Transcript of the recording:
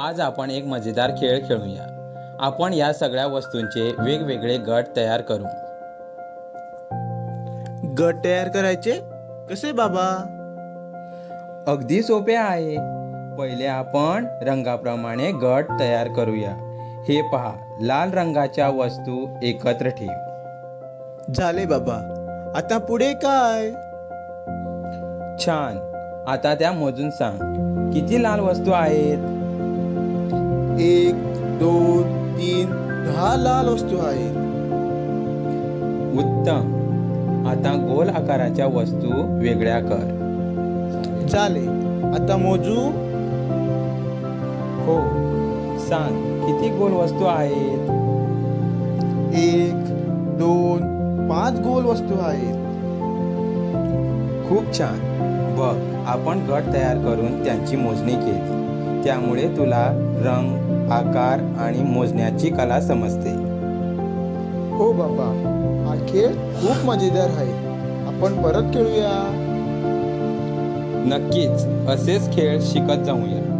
आज आपण एक मजेदार खेळ खेळूया. आपण या सगळ्या वस्तूंचे वेगवेगळे गट तयार करू. गट तयार करायचे? कसे बाबा? अगदी सोपे आहे. पहिले आपण रंगाप्रमाणे गट तयार करूया. हे पहा लाल रंगाच्या वस्तू एकत्र ठेव. झाले बाबा. आता पुढे काय? छान. आता त्या मोजून सांग. किती लाल वस्तू आहेत? दोन तीन दहा लाल वस्तू आहेत उत्तम. आता गोल आकाराच्या वस्तू वेगळ्या कर. झाले आता मोजू. हो. सांग किती गोल वस्तू आहेत? एक दोन पाच गोल वस्तू आहेत. खूप छान. बघ आपण गट तयार करून त्यांची मोजणी केली. त्यामुळे तुला रंग आकार आणि मोजण्याची कला समजते. हो बाबा हा खेळ खूप मजेदार आहे. आपण परत खेळूया. नक्कीच असेच खेळ शिकत जाऊया.